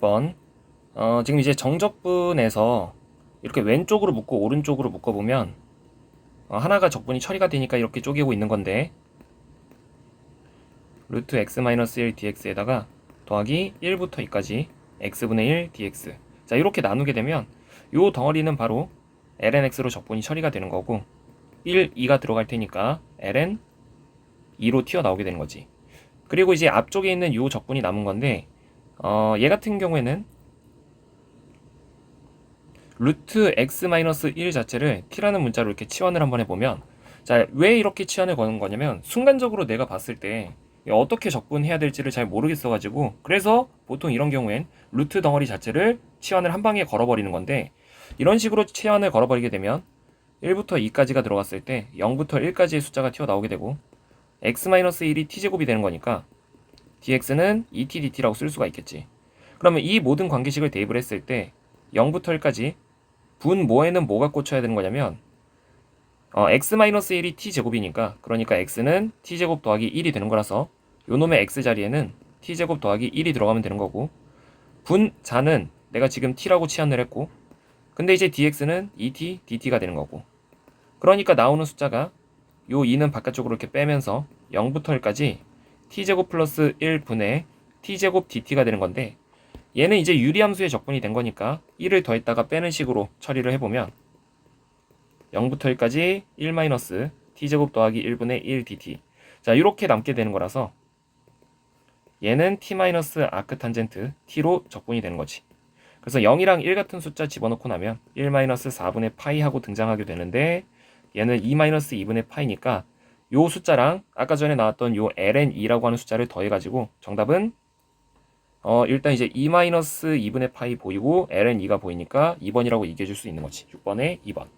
6번. 어, 지금 이제 정적분에서 이렇게 왼쪽으로 묶고 오른쪽으로 묶어보면 어, 하나가 적분이 처리가 되니까 이렇게 쪼개고 있는 건데 루트 x-1 dx에다가 더하기 1부터 2까지 x분의 1 dx. 자 이렇게 나누게 되면 요 덩어리는 바로 lnx로 적분이 처리가 되는 거고 1, 2가 들어갈 테니까 ln 2로 튀어나오게 되는 거지. 그리고 이제 앞쪽에 있는 요 적분이 남은 건데 어, 얘 같은 경우에는 루트 x-1 자체를 t라는 문자로 이렇게 치환을 한번 해보면 자, 왜 이렇게 치환을 거는 거냐면 순간적으로 내가 봤을 때 어떻게 적분해야 될지를 잘 모르겠어가지고 그래서 보통 이런 경우엔 루트 덩어리 자체를 치환을 한 방에 걸어버리는 건데 이런 식으로 치환을 걸어버리게 되면 1부터 2까지가 들어갔을 때 0부터 1까지의 숫자가 튀어나오게 되고 x-1이 t제곱이 되는 거니까 dx는 2t dt라고 쓸 수가 있겠지. 그러면 이 모든 관계식을 대입을 했을 때 0부터 1까지 분 뭐에는 뭐가 꽂혀야 되는 거냐면 어, x-1이 t제곱이니까 그러니까 x는 t제곱 더하기 1이 되는 거라서 요 놈의 x 자리에는 t제곱 더하기 1이 들어가면 되는 거고 분자는 내가 지금 t라고 치환을 했고 근데 이제 dx는 2t dt가 되는 거고 그러니까 나오는 숫자가 요 2는 바깥쪽으로 이렇게 빼면서 0부터 1까지 t제곱 플러스 1분의 t제곱 dt가 되는 건데 얘는 이제 유리함수의 적분이 된 거니까 1을 더했다가 빼는 식으로 처리를 해보면 0부터 1까지 1 마이너스 t제곱 더하기 1분의 1 dt. 자 이렇게 남게 되는 거라서 얘는 t 마이너스 아크 탄젠트 t로 적분이 되는 거지. 그래서 0이랑 1 같은 숫자 집어넣고 나면 1 마이너스 4분의 파이 하고 등장하게 되는데 얘는 2 마이너스 2분의 파이니까 요 숫자랑 아까 전에 나왔던 요 ln2라고 하는 숫자를 더해가지고 정답은 어 일단 이제 2 마이너스 2분의 파이 보이고 ln2가 보이니까 2번이라고 이겨줄 수 있는 거지. 6번에 2번